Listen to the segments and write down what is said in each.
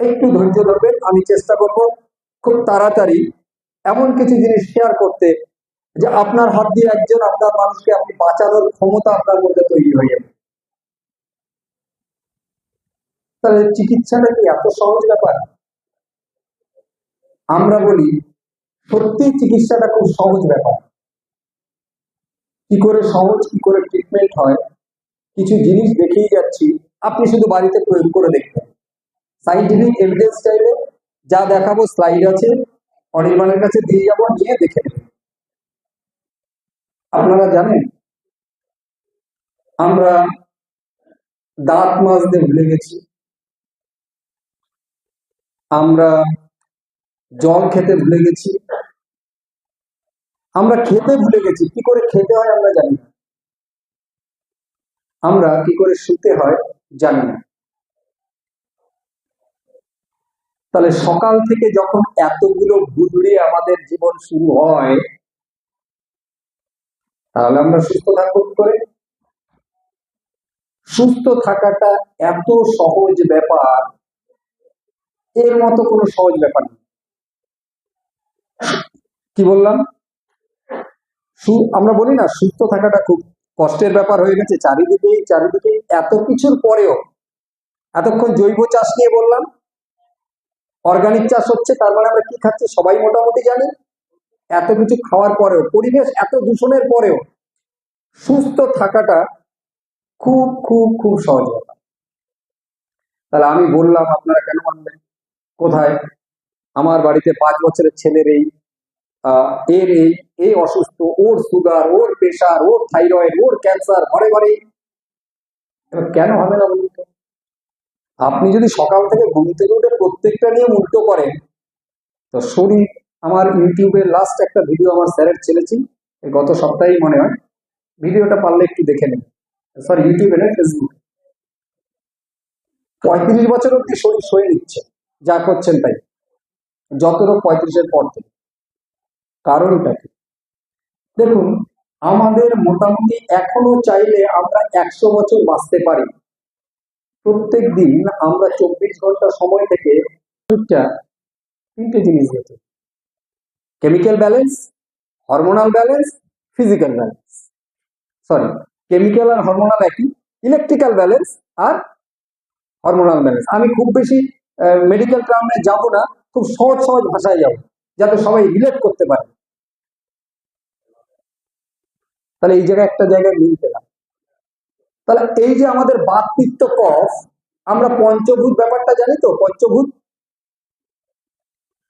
একটু ধৈর্য ধরবেন, আমি চেষ্টা করব খুব তাড়াতাড়ি এমন কিছু জিনিস শেয়ার করতে যে আপনার হাত দিয়ে একজন আপনার মানুষকে আপনি বাঁচানোর ক্ষমতা আপনার মধ্যে তৈরি হয়ে যাবে। তাহলে চিকিৎসাটা কি এত সহজ ব্যাপার? আমরা বলি, সত্যি চিকিৎসাটা খুব সহজ ব্যাপার। কি করে সহজ, কি করে ট্রিটমেন্ট হয়, কিছু জিনিস দেখেই যাচ্ছি, আপনি শুধু বাড়িতে প্রয়োগ করে দেখবেন। সাইন্টিফিক এভিডেন্স চাইলে যা দেখাবো স্লাইড আছে, অনির্বাণের কাছে দিয়ে যাব, নিয়ে দেখে আপনারা জানেন, আমরা দাঁত মাজতে ভুলে গেছি। আমরা জল খেতে ভুলে গেছি। আমরা খেতে ভুলে গেছি, কি করে খেতে হয় আমরা জানি না। আমরা কি করে শুতে হয় জানি না। তাহলে সকাল থেকে যখন এতগুলো ভুল আমাদের জীবন শুরু হয়, তাহলে আমরা সুস্থ থাকব করে। সুস্থ থাকাটা এত সহজ ব্যাপার, এর মতো কোনো সহজ ব্যাপার নেই। কি বললাম? আমরা বলি না, সুস্থ থাকাটা খুব কষ্টের ব্যাপার হয়ে গেছে। চারিদিকে চারিদিকে এত কিছুর পরেও, এতক্ষণ জৈব চাষ নিয়ে বললাম অর্গানিক চাষ হচ্ছে তার মানে আমরা কি খাচ্ছি সবাই মোটামুটি জানি। এত কিছু খাওয়ার পরেও, পরিবেশ এত দূষণের পরেও সুস্থ থাকাটা খুব খুব খুব সহজ তাহলে আমি বললাম, আপনারা কেন মানবেন? কোথায়? আমার বাড়িতে পাঁচ বছরের ছেলের এই এর এই এই অসুস্থ, ওর সুগার ওর প্রেশার ওর থাইরয়েড ওর ক্যান্সার ঘরে ঘরে কেন হবে না বলুন তো? আপনি যদি সকাল থেকে ঘুম থেকে উঠে প্রত্যেকটা নিয়ে উল্টো করেন, তো শরীর, আমার ইউটিউবে লাস্ট একটা ভিডিও আমার স্যারের ছেলেছি গত সপ্তাহেই মনে হয় ভিডিওটা পারলে একটু দেখে নেন। সরি ইউটিউবে না ফেসবুক পঁয়ত্রিশ বছর অব্দি শরীর সয়ে নিচ্ছে, যা করছেন তাই। যত রোগ পঁয়ত্রিশের পর থেকে। কারণটা কি দেখুন, আমাদের মোটামুটি এখনও চাইলে আমরা একশো বছর বাঁচতে পারি। প্রত্যেক দিন আমরা চব্বিশ ঘণ্টা সময় থেকে দুটা তিনটে জিনিস গেছে chemical balance hormonal balance physical balance sorry chemical আর হরমোনাল একই। ইলেকট্রিক্যাল ব্যালেন্স আর হরমোনাল ব্যালেন্স আমি খুব বেশি মেডিকেল টার্মে যাব না, খুব সহজ সহজ ভাষায় যাব, যাতে সবাই রিলেট করতে পারে। তাহলে এই জায়গায় একটা জায়গায় মিল পেলাম। তাহলে এই যে আমাদের বাত পিত্ত কফ, আমরা পঞ্চভূত ব্যাপারটা জানি তো? পঞ্চভূত?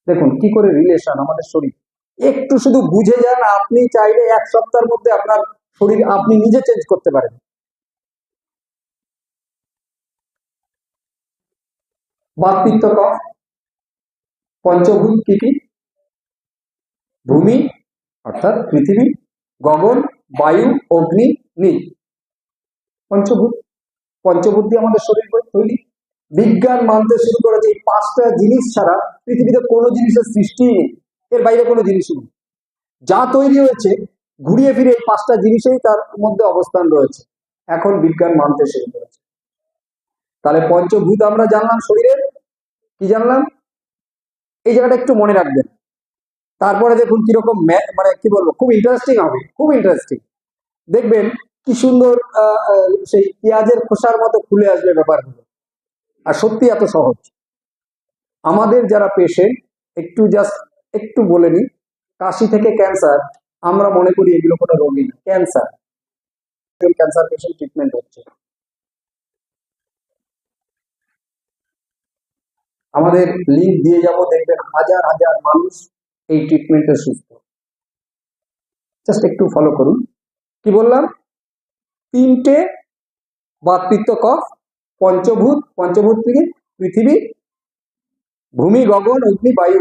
দেখুন, কি করে রিলেশন আমাদের শরীর? একটু শুধু বুঝে যান, আপনি চাইলে এক সপ্তাহের মধ্যে আপনার শরীর আপনি নিজে চেঞ্জ করতে পারেন। বাত পিত্ত কফ, পঞ্চভূত কি কি? ভূমি, অর্থাৎ পৃথিবী, গগন, বায়ু, অগ্নি, নীল। পঞ্চভূত। পঞ্চভূত দিয়ে আমাদের শরীর তৈরি। বিজ্ঞান মানতে শুরু করেছে এই পাঁচটা জিনিস ছাড়া পৃথিবীতে কোনো জিনিসের সৃষ্টি নেই। এর বাইরে কোনো জিনিসই নেই। যা তৈরি হয়েছে, ঘুরিয়ে ফিরে এই পাঁচটা জিনিসেই তার মধ্যে অবস্থান রয়েছে। এখন বিজ্ঞান মানতে শুরু করেছে। তাহলে পঞ্চভূত আমরা জানলাম শরীরের কি জানলাম? এই জায়গাটা একটু মনে রাখবেন। তারপরে দেখুন কীরকম মানে কি বলব, খুব ইন্টারেস্টিং হবে, খুব ইন্টারেস্টিং দেখবেন কি সুন্দর সেই পেঁয়াজের খোসার মতো খুলে আসবে ব্যাপারগুলো। আর সত্যি এত সহজ। আমাদের যারা পেশেন্ট একটু জাস্ট একটু বলে নিই কাশি থেকে ক্যান্সার আমরা মনে করি এগুলো কোনো রোগী না ক্যান্সার ক্যান্সার পেশেন্ট ট্রিটমেন্ট হচ্ছে আমাদের লিঙ্ক দিয়ে যাব, দেখবেন হাজার হাজার মানুষ এই ট্রিটমেন্টে সুস্থ। জাস্ট একটু ফলো করুন। কি বললাম? তিনটে বাতপিত্ত কফ পঞ্চভূত পঞ্চভূত থেকে পৃথিবী, ভূমি, গগন, অগ্নি, বায়ু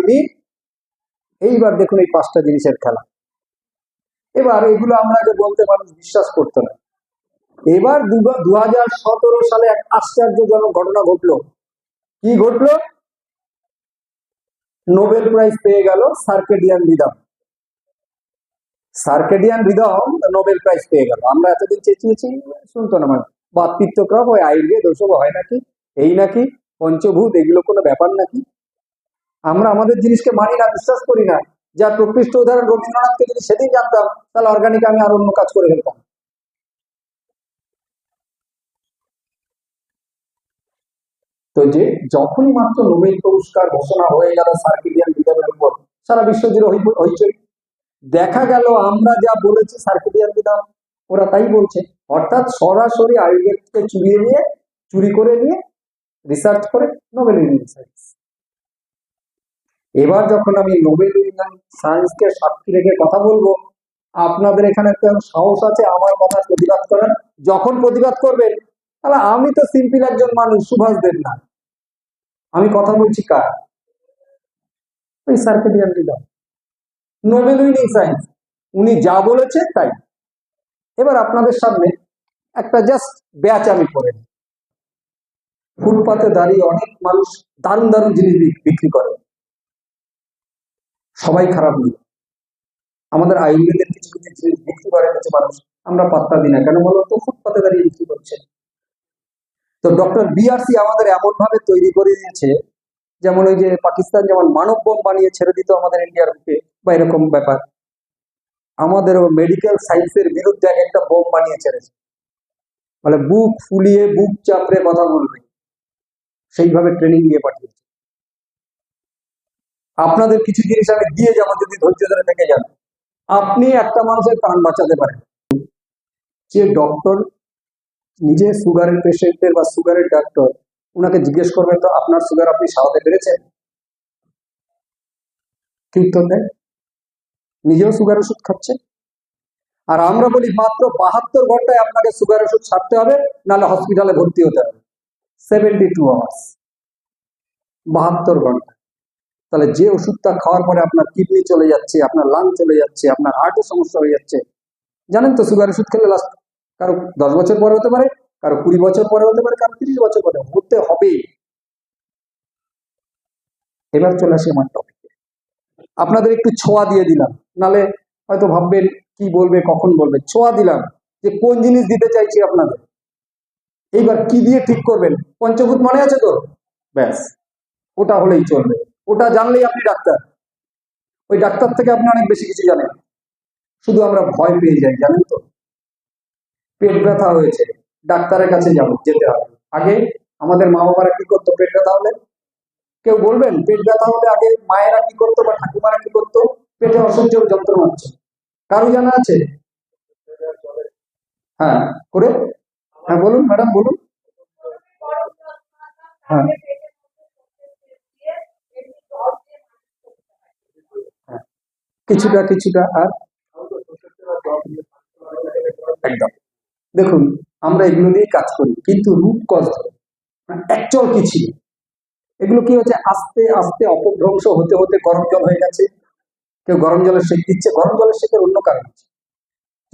এইবার দেখুন এই পাঁচটা জিনিসের খেলা। এবার এগুলো আমরা আগে বলতে মানুষ বিশ্বাস করতো না এবার দু হাজার সতেরো সালে এক আশ্চর্যজনক ঘটনা ঘটলো। কি ঘটলো? নোবেল প্রাইজ পেয়ে গেল circadian rhythm circadian rhythm Nobel prize পেয়ে গেল। আমরা এতদিন চেঁচিয়েছি, শুনতো না মানে বাতপিত্ত ক্রম ওই আয়ুর্বেদ, ওসব হয় নাকি? এই নাকি? পঞ্চভূত, এগুলো কোনো ব্যাপার নাকি? আমরা আমাদের জিনিসকে মানি না, বিশ্বাস করি না। যার প্রকৃষ্ট উদাহরণ রবীন্দ্রনাথকে যদি সেদিন জানতাম, তাহলে অর্গানিক আমি আর অন্য কাজ করে ফেলতাম। তো যে যখনই মাত্র নোবেল পুরস্কার ঘোষণা হয়ে গেল সার্কিডিয়ান বিধানের উপর, সারা বিশ্ব জুড়ে হইচই। দেখা গেল আমরা যা বলেছি সার্কিডিয়ান বিধান ওরা তাই বলছে। অর্থাৎ সরাসরি আয়ুর্বেদকে চুরিয়ে নিয়ে, চুরি করে নিয়ে রিসার্চ করে নোবেল ইন সায়েন্স এবার যখন আমি নোবেল ইন সায়েন্সকে সাক্ষী রেখে কথা বলব, আপনাদের এখানে কেউ সাহস আছে, আমার কথা প্রতিবাদ করেন যখন প্রতিবাদ করবেন, তাহলে আমি তো সিম্পল একজন মানুষ, সুভাষ দেব না আমি কথা বলছি কার? ওই circadian leader Nobel winning science উনি যা বলেছে তাই। এবার আপনাদের সামনে একটা জাস্ট ব্যাচ আমি করে। ফুটপাতে দাঁড়িয়ে অনেক মানুষ দারুণ দারুণ জিনিস বিক্রি করে। সবাই খারাপ নেই আমাদের আয়ুর্বেদের কিছু কিছু জিনিস বিক্রি করে কিছু মানুষ। আমরা পাত্তা দিই না। কেন বলো তো? ফুটপাতে দাঁড়িয়ে বিক্রি করছে। তো ডক্টর বিআরসি আমাদের এমন ভাবে তৈরি করে দিয়েছে যেমন ওই যে পাকিস্তান যেমন মানব বোম বানিয়ে ছেড়ে দিত আমাদের ইন্ডিয়ার বুকে, বা এরকম ব্যাপার। আমাদের মেডিকেল সায়েন্সের বিরুদ্ধে এক একটা বোম বানিয়ে ছেড়েছে। মানে বুক ফুলিয়ে, বুক চাপড়ে কথা বলবে। সেইভাবে ট্রেনিং দিয়ে পাঠিয়েছে। আপনাদের কিছু জিনিস আমি দিয়ে যাব, যদি ধৈর্য ধরে থেকে যান। আপনি একটা মানুষের প্রাণ বাঁচাতে পারেন। যে ডক্টর নিজে সুগারের পেশেন্টের বা সুগারের ডাক্তার ওনাকে জিজ্ঞেস করবেন, তো আপনার সুগার আপনি সারাতে পেরেছেন? কি উত্তর নিজেও সুগার ওষুধ খাচ্ছে। আর আমরা বলি, মাত্র বাহাত্তর ঘন্টায় আপনাকে সুগার ওষুধ ছাড়তে হবে, নাহলে হসপিটালে ভর্তি হতে হবে। সেভেন্টি টু আওয়ার্স বাহাত্তর ঘণ্টা। তাহলে যে ওষুধটা খাওয়ার পরে আপনার কিডনি চলে যাচ্ছে, আপনার লাং চলে যাচ্ছে, আপনার হার্টের সমস্যা হয়ে যাচ্ছে, জানেন তো সুগার ওষুধ খেলে লাস্ট কারও দশ বছর পরে হতে পারে কারও কুড়ি বছর পরে হতে পারে, কারও তিরিশ বছর পরে। হতে হবে। এবার চলে আসি আমার টপিকে আপনাদের একটু ছোঁয়া দিয়ে দিলাম। নালে হয়তো ভাববেন, কি বলবে, কখন বলবে? ছোঁয়া দিলাম যে কোন জিনিস দিতে চাইছি আপনাদের। এইবার কি দিয়ে ঠিক করবেন? পঞ্চভূত মনে আছে তো? ব্যাস, ওটা হলেই চলবে। ওটা জানলেই আপনি ডাক্তার। ওই ডাক্তার থেকে আপনি অনেক বেশি কিছু জানেন। শুধু আমরা ভয় পেয়ে যাই, জানেন তো? পেট ব্যথা হয়েছে। ডাক্তারের কাছে যাব, যেতে হবে। আগে আমাদের মা বাবারা কি করতো, পেট ব্যথা হলে? কেউ বলবেন, পেট ব্যথা হলে আগে মায়েরা কি করতো বা ঠাকুমারা কি করতো? পেটে অসহ্য যন্ত্রণা হচ্ছে। কারও জানা আছে? হ্যাঁ করে? হ্যাঁ বলুন, ম্যাডাম, বলুন। হ্যাঁ। হ্যাঁ। কিছুটা কিছুটা, আর? একদম। দেখুন আমরা এগুলো দিয়ে কাজ করি। কিন্তু রুট কজ অ্যাকচুয়াল কি ছিল? এগুলো কি হচ্ছে? আস্তে আস্তে অপভ্রংশ হতে হতে গরম জল হয়ে গেছে। কেউ গরম জলের সেক দিচ্ছে, গরম জলের সেকের অন্য কারণ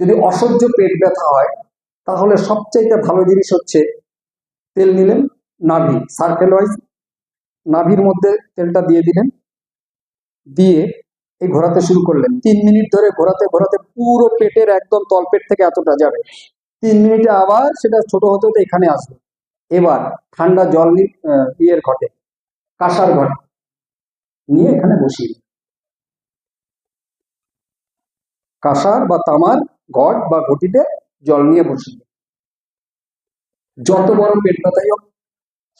যদি অসহ্য পেট ব্যথা হয়, তাহলে সবচাইতে ভালো জিনিস হচ্ছে তেল নিলেন, নাভি সার্কেল ওয়াইজ নাভির মধ্যে তেলটা দিয়ে দিলেন, দিয়ে এই ঘোরাতে শুরু করলেন। তিন মিনিট ধরে ঘোরাতে ঘোরাতে পুরো পেটের একদম তলপেট থেকে এতটা যাবে। তিন মিনিটে আবার সেটা ছোট হতে হতে এখানে আসবে এবার ঠান্ডা জল ইয়ের ঘটে, কাঁসার ঘটে নিয়ে এখানে বসিয়ে। কাঁসার বা তামার ঘট বা ঘটিতে জল নিয়ে বসিয়ে দিন। যত বড় পেট ব্যথাই হোক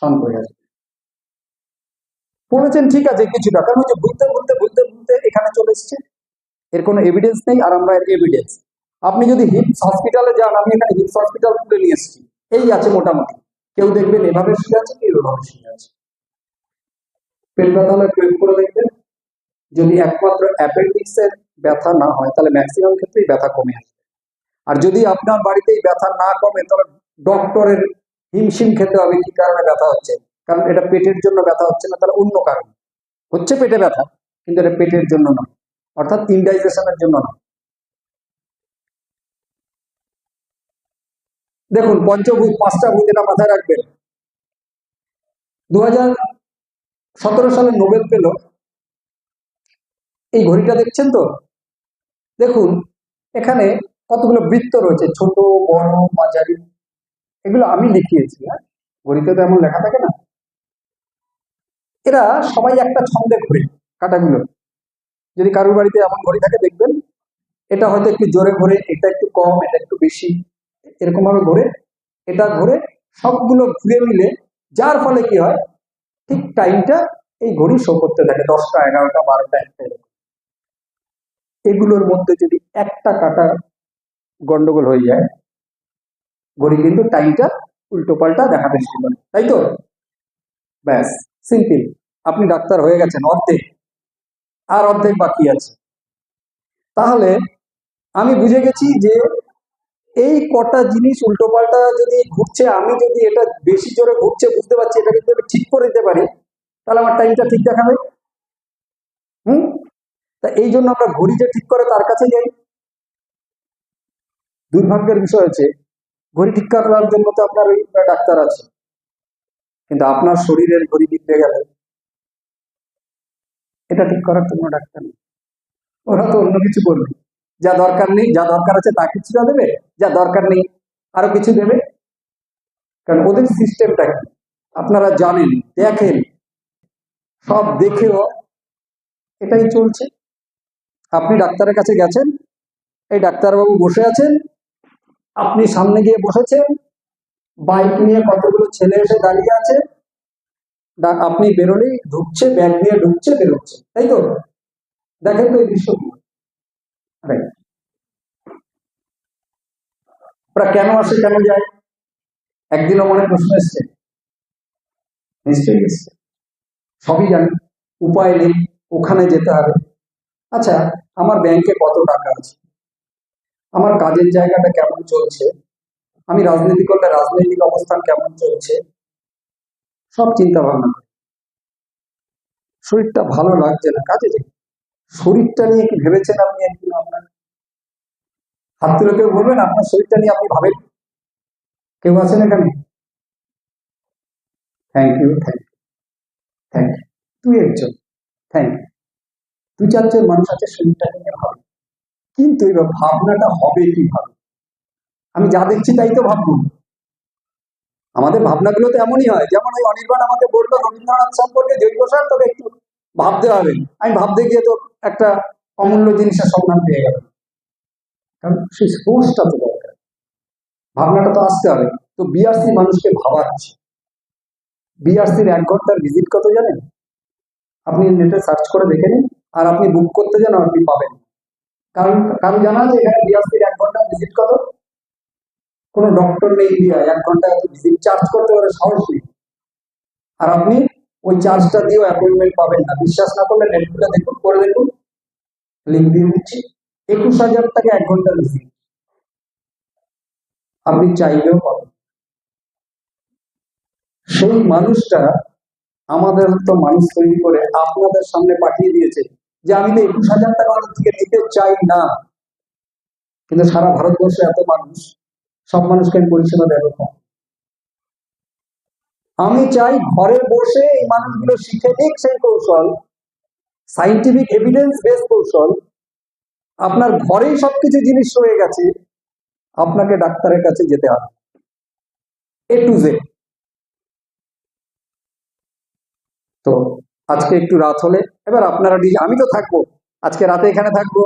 শান্ত হয়ে আসবে বলেছেন ঠিক আছে কিছুটা কারণ হচ্ছে ভুলতে ভুলতে ভুলতে ভুলতে এখানে চলে এসছে এর কোনো এভিডেন্স নেই, আর আমরা এর এভিডেন্স আপনি যদি হিপস হসপিটালে যান, আমি এখানে হিপস হসপিটাল তুলে নিয়ে এসেছি। এই আছে মোটামুটি। কেউ দেখবেন এভাবে শুয়ে আছে, কেউ এভাবে শুয়ে আছে। পেট ব্যথা প্রয়োগ করে দেখবেন। যদি একমাত্র অ্যাপেন্ডিক্সের ব্যথা না হয়, তাহলে ম্যাক্সিমাম ক্ষেত্রেই ব্যথা কমে আসবে। আর যদি আপনার বাড়িতে এই ব্যথা না কমে, তাহলে ডক্টরের হিমশিম খেতে হবে, কি কারণে ব্যথা হচ্ছে? কারণ এটা পেটের জন্য ব্যথা হচ্ছে না, তাহলে অন্য কারণ। হচ্ছে পেটে ব্যথা, কিন্তু এটা পেটের জন্য না অর্থাৎ ইনডাইজেশনের জন্য না দেখুন, পঞ্চভূত পাঁচটা ভূত এটা মাথায় রাখবেন। দু হাজার সতেরো সালে নোবেল পেল। এই ঘড়িটা দেখছেন তো? দেখুন, এখানে কতগুলো বৃত্ত রয়েছে, ছোট, বড়, মাঝারি। এগুলো আমি লিখিয়েছি হ্যাঁ? ঘড়িতে তো এমন লেখা থাকে না। এরা সবাই একটা ছন্দে ঘুরে কাটাগুলো। যদি কারোর বাড়িতে এমন ঘড়ি থাকে, দেখবেন, এটা হয়তো একটু জোরে ঘোরে, এটা একটু কম, এটা একটু বেশি। এরকম ভাবে ঘোরে, এটা ঘোরে, সবগুলো ঘুরে মিলে, যার ফলে কি হয়, ঠিক টাইমটা এই ঘড়ি শো করতে থাকে দশটা, এগারোটা, বারোটা, একটা এরকম। এগুলোর মধ্যে যদি একটা কাটা গন্ডগোল হয়ে যায়, ঘড়ি কিন্তু টাইমটা উল্টো পাল্টা দেখাতে শুরু করে। তাই তো? ব্যাস সিম্পল আপনি ডাক্তার হয়ে গেছেন, অর্ধেক। আর অর্ধেক বাকি আছে। তাহলে আমি বুঝে গেছি যে এই কটা জিনিস উল্টো পাল্টা যদি ঘুরছে, আমি যদি এটা বেশি জোরে ঘুরছে, বুঝতে পারছি, এটা যদি আমি ঠিক করে দিতে পারি, তাহলে আমার টাইমটা ঠিক দেখাবে হুম? তা এই জন্য আমরা ঘড়ি যে ঠিক করে তার কাছে যাই। দুর্ভাগ্যের বিষয় হচ্ছে, ঘড়ি ঠিক করার জন্য তো আপনার ওই ডাক্তার আছে। কিন্তু আপনার শরীরের ঘড়ি বিগড়ে গেলে। এটা ঠিক করার জন্য ডাক্তার নেই। ওরা তো অন্য কিছু করবে যা দরকার নেই, যা দরকার আছে তা কিছুটা দেবে, যা দরকার নেই আরও কিছু দেবে। কারণ ওদের সিস্টেমটা কি? আপনারা জানেন, দেখেন, সব দেখেও এটাই চলছে। আপনি ডাক্তারের কাছে গেছেন, এই ডাক্তারবাবু বসে আছেন, আপনি সামনে গিয়ে বসেছেন, বাইক নিয়ে কতগুলো ছেলে এসে দাঁড়িয়ে আছে আপনি বেরোলেই ঢুকছে, ব্যাগ নিয়ে ঢুকছে, বেরোচ্ছে, তাই তো? দেখেন তো এই দৃশ্য কি Right. ওরা কেন আসে, কেন যায়? একদিনও মনে প্রশ্ন এসছে। নিশ্চয়ই এসছে। সবই জানি। উপায় নেই, ওখানে যেতে হবে। আচ্ছা আমার ব্যাংকে কত টাকা আছে? আমার কাজের জায়গাটা কেমন চলছে? আমি রাজনীতি করলে রাজনৈতিক অবস্থান কেমন চলছে? সব চিন্তা ভাবনা শরীরটা ভালো লাগছে না, কাজে যাই। শরীরটা নিয়ে কি ভেবেছেন আপনি একদিন আপনার? হাত তুলে কেউ বলবেন, আপনার শরীরটা নিয়ে আপনি ভাবেন? কেউ আছেন এখানে? Thank you thank you thank you তুই একজন থ্যাংক ইউ দু চারজন মানুষ আছে শরীরটা নিয়ে ভাবে। কিন্তু এবার ভাবনাটা হবে কীভাবে? আমি যা দেখছি তাই তো ভাববো। আমাদের ভাবনাগুলো তো এমনই হয়। যেমন ওই অনির্বাণ আমাকে বলল, রবীন্দ্রনাথ সম্পর্কে জৈব সার তোকে একটু ভাবতে হবে। আমি ভাবতে গিয়ে তো একটা অমূল্য জিনিসের সন্ধান পেয়ে গেল কারণ সেই সোর্সটা তো দরকার। ভাবনাটা তো আসতে হবে। তো বিআরসি মানুষকে ভাবাচ্ছে বিআরসির এক ঘণ্টার ভিজিট কত জানেন? আপনি নেটে সার্চ করে দেখে নিন। আর আপনি বুক করতে যান আপনি পাবেন। কারণ কারণ জানা আছে এখানে বিআরসির এক ঘণ্টার ভিজিট কত? কোনো ডক্টর নেই ইন্ডিয়ায় এক ঘণ্টা ভিজিট চার্জ করতে পারে সাহস নেই। আর আপনি ওই চার্জটা দিয়েও অ্যাপয়েন্টমেন্ট পাবেন না। বিশ্বাস না করলে নেট খুলে দেখুন, করে দেখুন। লিঙ্ক দিয়ে দিচ্ছি। একুশ হাজার টাকা এক ঘণ্টার ভিজিট আপনি চাইলেও পাবেন। সেই মানুষটা আমাদের তো মানুষ তৈরি করে আপনাদের সামনে পাঠিয়ে দিয়েছে যে আমি তো একুশ হাজার টাকা ওদের থেকে নিতে চাই না। কিন্তু সারা ভারতবর্ষে এত মানুষ, সব মানুষকে আমি পরিষেবা দেবো। আমি চাই ঘরে বসে এই মানুষগুলো শিখে নিক সেই কৌশল। সাইন্টিফিক এভিডেন্স বেস কৌশল। আপনার ঘরেই সবকিছু জিনিস রয়ে গেছে। আপনাকে ডাক্তারের কাছে যেতে হবে। এ টু জেড তো আজকে একটু রাত হলে, এবার আপনারা আমি তো থাকব। আজকে রাতে এখানে থাকব।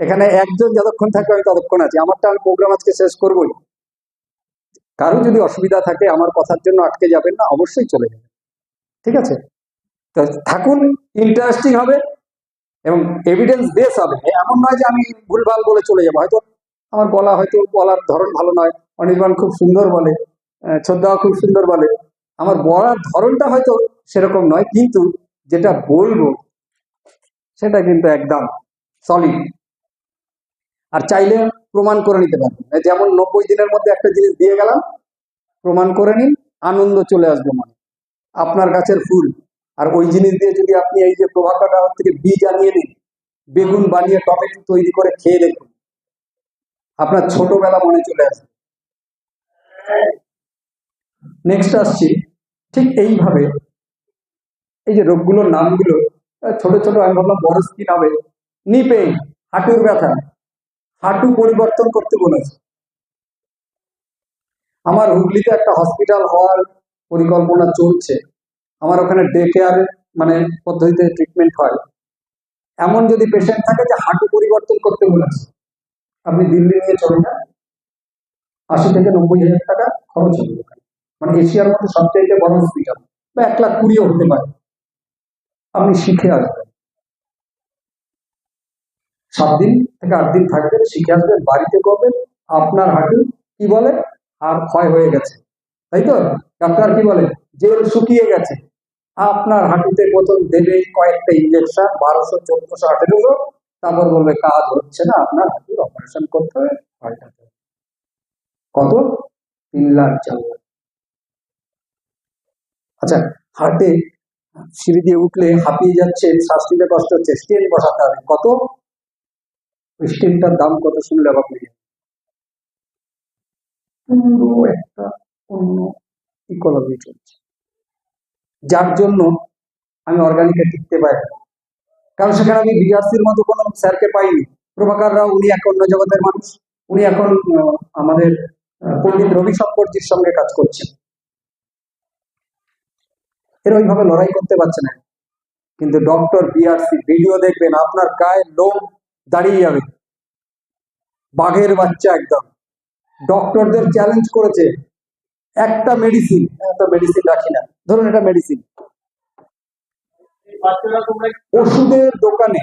এখানে একজন যতক্ষণ থাকবে আমি ততক্ষণ আছি। আমারটা আমি প্রোগ্রাম আজকে শেষ করবোই। কারও যদি অসুবিধা থাকে, আমার কথার জন্য আটকে যাবেন না, অবশ্যই চলে যাবেন। ঠিক আছে? তো থাকুন ইন্টারেস্টিং হবে এবং এভিডেন্স বেস হবে। এমন নয় যে আমি ভুলভাল বলে চলে যাব। হয়তো আমার বলা হয়তো বলার ধরন ভালো নয়, অনির্বাণ খুব সুন্দর বলে ছোদ্দাও খুব সুন্দর বলে। আমার বলার ধরনটা হয়তো সেরকম নয়, কিন্তু যেটা বলব সেটা কিন্তু একদম সলিড আর চাইলে প্রমাণ করে নিতে পারবেন যেমন নব্বই দিনের মধ্যে একটা জিনিস দিয়ে গেলাম, প্রমাণ করে নিন, আনন্দ চলে আসবে মনে। আপনার গাছের ফুল। আর ওই জিনিস দিয়ে যদি আপনি এই যে রাওয়ার থেকে বীজ আনিয়ে নিন বেগুন বানিয়ে টমেটো তৈরি করে খেয়ে দেখুন। আপনার ছোটবেলা মনে চলে আসবে। নেক্সট আসছি। ঠিক এইভাবে এই যে রোগগুলোর নামগুলো, ছোট ছোট আমি ভাবলাম বড় স্কিন হবে। নি পেইন হাঁটুর ব্যথা। হাঁটু পরিবর্তন করতে বলেছে। আমার হুগলিতে একটা হসপিটাল হওয়ার পরিকল্পনা চলছে। আমার ওখানে ডে কেয়ারের মানে পদ্ধতিতে ট্রিটমেন্ট হয়। এমন যদি পেশেন্ট থাকে যে হাঁটু পরিবর্তন করতে বলেছে, আপনি দিল্লি নিয়ে চলে যান আশি থেকে নব্বই হাজার টাকা খরচ হবে মানে এশিয়ার মধ্যে সবচাইতে বড় হসপিটাল বা এক লাখ কুড়িও হতে পারে। আপনি শিখে আসবেন। সাত দিন থেকে আট দিন থাকবেন, শিখে আসবেন, বাড়িতে করবেন, আপনার হাঁটু কি বলে? আর ক্ষয় হয়ে গেছে। তাই তো? ডাক্তার কি বলে? জেল শুকিয়ে গেছে। আপনার হাঁটুতে প্রথম দেবে কয়েকটা ইঞ্জেকশন বারোশো, চোদ্দশো, আঠেরোশো। তারপর বলবে, কাজ হচ্ছে না, আপনার হাঁটুর অপারেশন করতে হবে। পাল্টাতে কত? তিন লাখ চার লাখ। আচ্ছা হার্টে সিঁড়ি দিয়ে উঠলে হাঁপিয়ে যাচ্ছে, শ্বাস নিতে কষ্ট হচ্ছে স্টেন বসাতে হবে। কত? ওই স্টেনটার দাম কত শুনলে অবাক হয়ে যাবে। পুরো একটা অন্য ইকোলজি চলছে। যার জন্য আমি অর্গানিকে টিকতে পারি। কারণ সেখানে আমি বিআরসির মতো কোনো স্যারকে পাইনি। প্রভাকার রাও উনি এক অন্য জগতের মানুষ। উনি এখন আমাদের পণ্ডিত রবি শঙ্করজির সঙ্গে কাজ করছেন। এর ওইভাবে লড়াই করতে পারছে না। কিন্তু ডক্টর বিআরসি ভিডিও দেখবেন আপনার গায়ে লোম দাঁড়িয়ে যাবে। বাঘের বাচ্চা একদম। ডক্টরদের চ্যালেঞ্জ করেছে, একটা মেডিসিন তো মেডিসিন রাখি না। ধরুন এটা মেডিসিন ওষুধের দোকানে।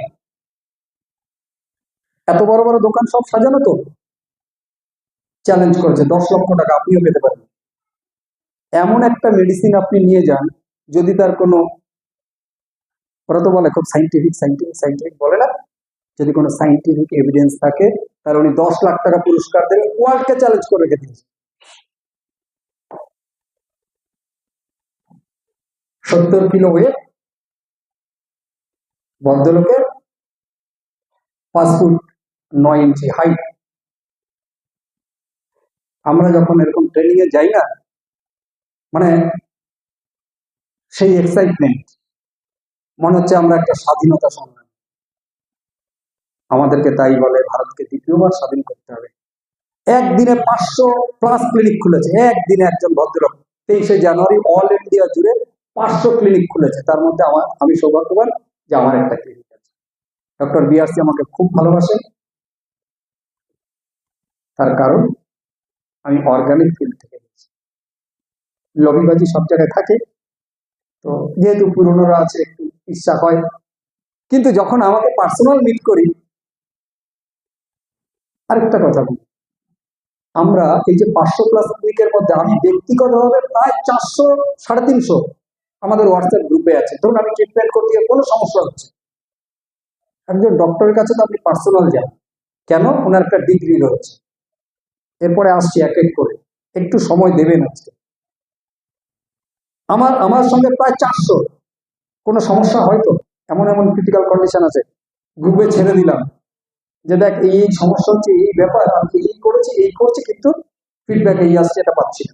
এত বড় বড় দোকান সব সাজানো তো? চ্যালেঞ্জ করেছে, দশ লক্ষ টাকা, আপনিও পেতে পারেন। এমন একটা মেডিসিন আপনি নিয়ে যান, যদি তার কোনো, ওরা তো বলে খুব সাইন্টিফিক সাইন্টিফিক সাইন্টিফিক বলে না? যদি কোনো সাইন্টিফিক এভিডেন্স থাকে, তাহলে উনি দশ লাখ টাকা পুরস্কার দেবেন, ওয়ার্ল্ডকে চ্যালেঞ্জ করে রেখে দিয়েছে। সত্তর কিলো ওয়েট ভদ্রলোকের পাঁচ ফুট নয় ইঞ্চি হাইট আমরা যখন এরকম ট্রেনিং এ যাই না মানে সেই এক্সাইটমেন্ট মনে হচ্ছে আমরা একটা স্বাধীনতা সংগ্রাম। আমাদেরকে তাই বলে, ভারতকে দ্বিতীয়বার স্বাধীন করতে হবে। একদিনে পাঁচশো প্লাস ক্লিনিক খুলেছে। একদিনে একজন ভদ্রলোক। তেইশে জানুয়ারি অল ইন্ডিয়া জুড়ে পাঁচশো ক্লিনিক খুলেছে। তার মধ্যে আমার, আমি সৌভাগ্যবান যে আমার একটা ক্লিনিক আছে। ডক্টর বিআরসি আমাকে খুব ভালোবাসে। তার কারণ, আমি অর্গানিক ফিল্ড থেকে এসেছি। লবিবাজি সব জায়গায় থাকে। তো যেহেতু পুরনোরা আছে, একটু ইচ্ছা হয়। কিন্তু যখন আমাকে পার্সোনাল মিট করি আরেকটা কথা বলি। আমরা এই যে পাঁচশো প্লাস ক্লিনিকের মধ্যে আমি ব্যক্তিগতভাবে প্রায় চারশো, সাড়ে তিনশো আমাদের হোয়াটসঅ্যাপ গ্রুপে আছে। ধরুন আমি ট্রিটমেন্ট করতে গিয়ে কোনো সমস্যা হচ্ছে। একজন ডক্টরের কাছে তো আপনি পার্সোনাল যান। কেন? ওনার একটা ডিগ্রি রয়েছে। এরপরে আসছি এক এক করে। একটু সময় দেবেন আজকে। আমার আমার সঙ্গে প্রায় চারশো। কোনো সমস্যা হয়তো? এমন এমন ক্রিটিক্যাল কন্ডিশন আছে। গ্রুপে ছেড়ে দিলাম। যে দেখ, এই সমস্যা হচ্ছে, এই ব্যাপার, আমি এই করেছি, এই করছি, কিন্তু ফিডব্যাক এই আসছে, এটা পাচ্ছি না।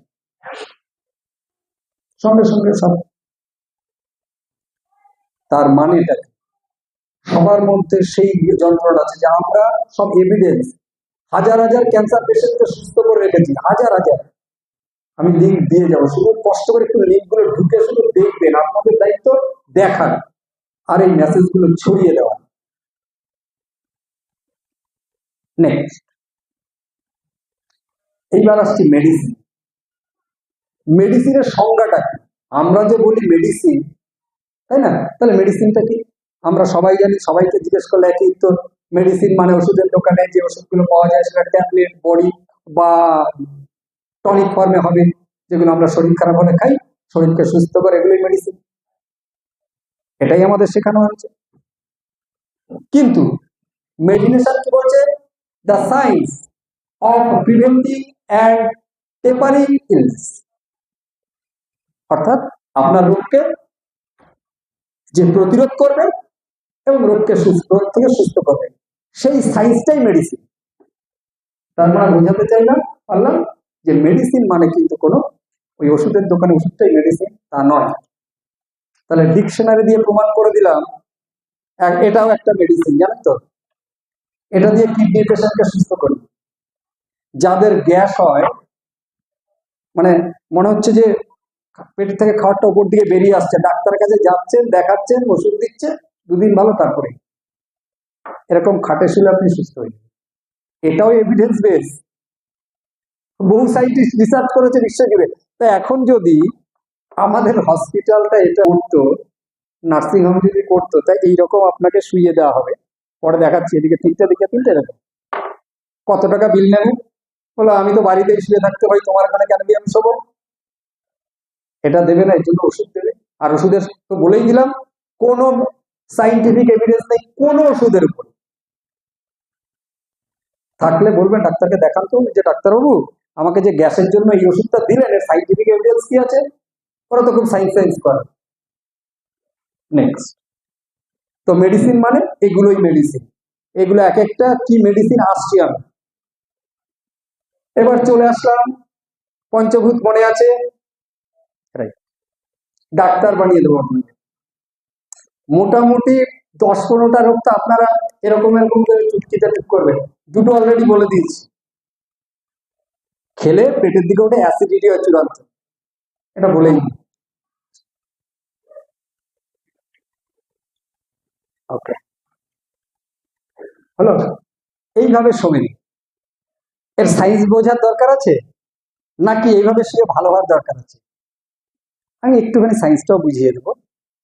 সঙ্গে সঙ্গে সব। তার মানে এটা সবার মধ্যে সেই যন্ত্রণা আছে যে আমরা সব এভিডেন্স হাজার হাজার ক্যান্সার পেশেন্টকে সুস্থ করে রেখেছি, হাজার হাজার। আমি লিঙ্ক দিয়ে যাব, শুধু কষ্ট করে একটু লিঙ্কগুলো ঢুকে শুধু দেখবেন, আপনাদের দায়িত্ব দেখার আর এই মেসেজগুলো ছড়িয়ে দেওয়া। নেক্সট এইবার আসছি মেডিসিন মেডিসিনের সংজ্ঞাটা কি? আমরা যে বলি মেডিসিন তাই না? তাহলে মেডিসিনটা কি? আমরা সবাই জানি, সবাইকে জিজ্ঞেস করলে একই তো মেডিসিন মানে ওষুধের দোকানে যে ওষুধগুলো পাওয়া যায়, সেটা ট্যাবলেট বড়ি বা টনিক ফর্মে হবে, যেগুলো আমরা শরীর খারাপ হলে খাই, শরীরকে সুস্থ করে, এগুলোই মেডিসিন এটাই আমাদের শেখানো হয়েছে। কিন্তু মেডিনেশন কি বলছে? The science of preventing and tapering illness অর্থাৎ আপনার রোগকে যে প্রতিরোধ করবে এবং রোগকে সুস্থ থেকে সুস্থ করবে। সেই সায়েন্সটাই মেডিসিন তার মানে বোঝাতে চাইলাম পারলাম যে মেডিসিন মানে কিন্তু কোনো ওই ওষুধের দোকানে ওষুধটাই মেডিসিন তা নয়। তাহলে ডিকশনারি দিয়ে প্রমাণ করে দিলাম, এটাও একটা মেডিসিন জানেন তো? এটা দিয়ে কিডনি পেশেন্টকে সুস্থ করি? যাদের গ্যাস হয় মানে মনে হচ্ছে যে পেট থেকে খাবারটা উপর দিকে বেরিয়ে আসছে, ডাক্তারের কাছে যাচ্ছেন, দেখাচ্ছেন, ওষুধ দিচ্ছে দুদিন ভালো তারপরে। এরকম খাটে শুলে আপনি সুস্থ হয়ে এটাও এভিডেন্স বেস বহু সাইন্টিস্ট রিসার্চ করেছে বিশ্বজুড়ে তা এখন যদি আমাদের হসপিটালটা এটা করতো নার্সিং হোম যদি করতো তাই এইরকম আপনাকে শুয়ে দেওয়া হবে। পরে দেখাচ্ছি, এদিকে তিনটে দিকে তিনটে এরকম কত টাকা বিল নেবে? বলো, আমি তো বাড়িতেই শুয়ে থাকতে পারি, তোমার এখানে কেন আমি শোবো? এটা দেবে না এর জন্য ওষুধ দেবে। আর ওষুধের তো বলেই দিলাম, কোনো সাইন্টিফিক এভিডেন্স নেই, কোনো ওষুধের উপর। থাকলে বলবেন, ডাক্তারকে দেখান তো, যে ডাক্তারবাবু, আমাকে যে গ্যাসের জন্য এই ওষুধটা দিলেন, এর সাইন্টিফিক এভিডেন্স কি আছে? ওরা তো খুব সায়েন্স সাইন্স করে। নেক্সট তো মেডিসিন মানে এগুলোই মেডিসিন এগুলো এক একটা কি মেডিসিন আসছি আমি। এবার চলে আসলাম, পঞ্চভূত মনে আছে? ডাক্তার বানিয়ে দেবো আপনাকে। মোটামুটি দশ পনেরোটা রোগ তো আপনারা এরকম এরকম করে চুটকিতে ঠিক করবেন। দুটো অলরেডি বলে দিয়েছি। খেলে পেটের দিকে ওঠে অ্যাসিডিটি হয় চূড়ান্ত। এটা বলেই ওকে হলো এইভাবে শোনেন। এর সাইজ বোঝার দরকার আছে? নাকি এইভাবে শুয়ে ভালো হওয়ার দরকার আছে? আমি একটুখানি সায়েন্সটাও বুঝিয়ে দেবো।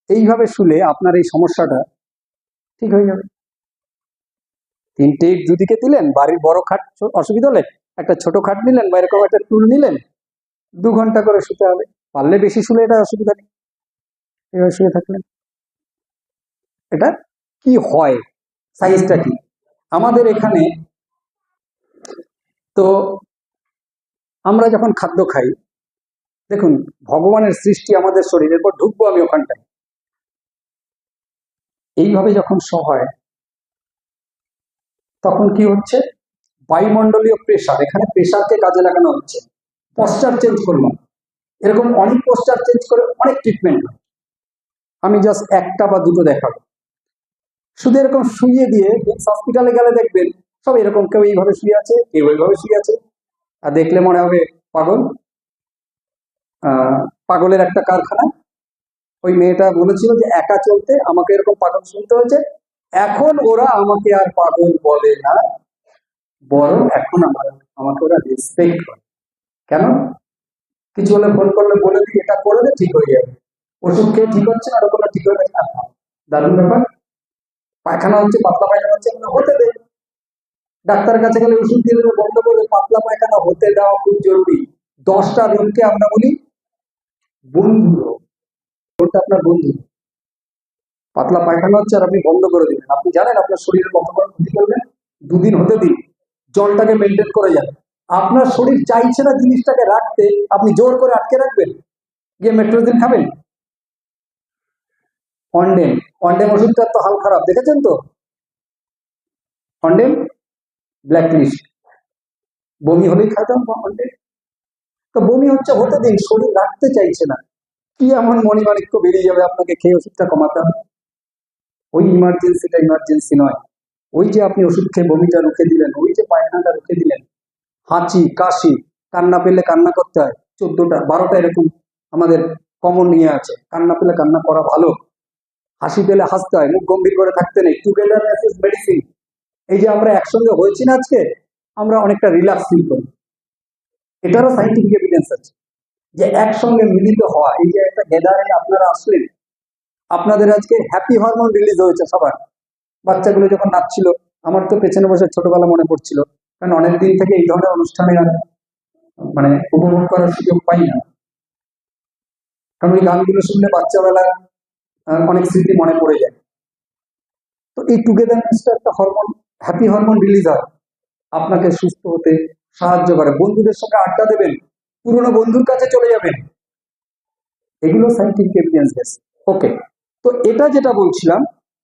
এইভাবে শুলে আপনার এই সমস্যাটা ঠিক হয়ে যাবে। তিনটে ইট দুদিকে দিলেন, বাড়ির বড় খাট অসুবিধা হলে একটা ছোট খাট নিলেন বা এরকম একটা টুল নিলেন, দু ঘণ্টা করে শুতে হবে। পারলে বেশি শুলে এটা অসুবিধা নেই। এভাবে শুয়ে থাকলেন এটা কি হয়? সাইজটা কি? আমাদের এখানে তো আমরা যখন খাদ্য খাই, দেখুন, ভগবানের সৃষ্টি আমাদের শরীরের পর ঢুকবো আমি ওখানটায়। এইভাবে যখন শ হয়, তখন কি হচ্ছে? বায়ুমণ্ডলীয় প্রেশার এখানে প্রেশারকে কাজে লাগানো হচ্ছে। পশ্চার চেঞ্জ করলাম। এরকম অনেক পশ্চার চেঞ্জ করে অনেক ট্রিটমেন্ট হয়। আমি জাস্ট একটা বা দুটো দেখাবো। শুধু এরকম শুয়ে দিয়ে হসপিটালে গেলে দেখবেন সব এরকম কেউ এইভাবে শুয়ে আছে কেউ এইভাবে শুয়ে আছে। আর দেখলে মনে হবে পাগল। পাগলের একটা কারখানা। ওই মেয়েটা বলেছিল যে একা চলতে আমাকে এরকম পাগল শুনতে হয়েছে। এখন ওরা আমাকে আর পাগল বলে না। বরং এখন আমার আমাকে ওরা রেসপেক্ট করে। কেন? কিছু হলে ফোন করলে বলে দিই এটা করলে ঠিক হয়ে যাবে। ওষুধ খেয়ে ঠিক হচ্ছে না ওরকম ঠিক হয়ে আহা, দারুণ ব্যাপার। পায়খানা হচ্ছে, পাতলা পায়খানা হচ্ছে, এগুলো হতে দে ডাক্তারের কাছে গেলে ওষুধ দিয়ে দেবে, বন্ধ করে পাতলা পায়খানা হতে দেওয়া খুব জরুরি। দশটা রোগকে আমরা বলি বন্ধু রোগ। রোগটা আপনার বন্ধু? পাতলা পায়খানা হচ্ছে আর আপনি বন্ধ করে দিবেন। আপনি জানেন আপনার শরীরের বড় ক্ষতি করবেন? দুদিন হতে দিন। জলটাকে মেনটেন করে যান। আপনার শরীর চাইছে না জিনিসটাকে রাখতে, আপনি জোর করে আটকে রাখবেন? গিয়ে মেট্রোজিন খাবেন? অন্ডেম অন্ডেম ওষুধটা তো হাল খারাপ, দেখেছেন তো? অন্ডেম ব্ল্যাক লিস্ট বমি হলেই খাইতাম অন্ডেম তো বমি হচ্ছে হতে দিন, শরীর রাখতে চাইছে না। কি এমন মণিমাণিক্য বেরিয়ে যাবে আপনাকে খেয়ে ওষুধটা কমাতে? হবে ওই ইমার্জেন্সিটা ইমার্জেন্সি নয়। ওই যে আপনি ওষুধ খেয়ে বমিটা রুখে দিলেন, ওই যে পায়খানাটা রুখে দিলেন, হাঁচি, কাশি, কান্না পেলে কান্না করতে হয়। চোদ্দটা, বারোটা এরকম আমাদের কমন নিয়ে আছে। কান্না পেলে কান্না করা ভালো। হাসি পেলে হাসতে হয় মুখ গম্ভীর করে থাকতে নেই। টুগেদার মেডিসিন এই যে আমরা একসঙ্গে হয়েছি না আজকে আমরা অনেকটা রিল্যাক্স ফিল করি। এটারও সাইন্টিফিক এভিডেন্স আছে। যে একসঙ্গে মিলিত হওয়া এই যে একটা গ্যাদারিং আপনারা আসলেন আপনাদের আজকে হ্যাপি হরমোন রিলিজ হয়েছে সবার। বাচ্চাগুলো যখন নাচছিল আমার তো পেছনে বসে ছোটবেলা মনে পড়ছিল কারণ অনেক দিন থেকে এই ধরনের অনুষ্ঠানে মানে উপভোগ করার সুযোগ পাই না। কারণ ওই গানগুলো শুনলে বাচ্চাবেলার আহ, অনেক স্মৃতি মনে পড়ে যায়। তো এই টুগেদারনেসটা একটা হরমোন হ্যাপি হরমোন রিলিজ হয়। আপনাকে সুস্থ হতে সাহায্য করে। বন্ধুদের সঙ্গে আড্ডা দেবেন, পুরনো বন্ধুর কাছে চলে যাবেন। এগুলো সাইন্টিফিক এভিডেন্স বেস ওকে তো এটা যেটা বলছিলাম,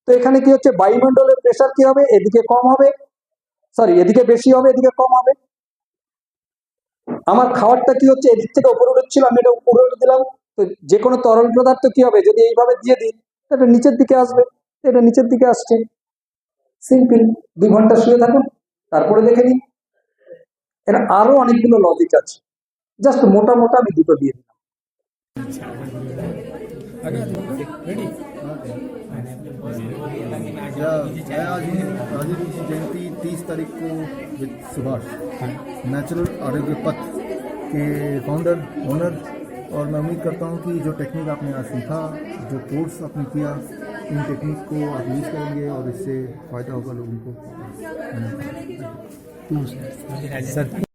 তো এখানে কি হচ্ছে? বায়ুমণ্ডলের প্রেশার কি হবে? এদিকে কম হবে। সরি এদিকে বেশি হবে, এদিকে কম হবে। আমার খাবারটা কি হচ্ছে? এদিক থেকে উপরে উঠেছিল, আমি এটা উপরে উঠে দিলাম। তো যে কোনো তরল পদার্থ কি হবে যদি এইভাবে দিয়ে দিই তো এটা নিচের দিকে আসবে এটা নিচের দিকে আসছে সিম্পল দুই ঘন্টা শুয়ে থাকুন তারপরে দেখে নিন এর আরো অনেকগুলো লজিক আছে জাস্ট মোটা মোটা আমি দুটো দিয়ে দিলাম या मैं आज हूँ राजीव जी जयंती तीस तारीख को विद सुभाष नेचुरल आरोग्य पथ के फाउंडर ओनर और मैं उम्मीद करता हूँ कि जो टेक्निक आपने आज सीखा जो कोर्स आपने किया इन टेक्निक को आप यूज़ करेंगे और इससे फ़ायदा होगा लोगों को। सर।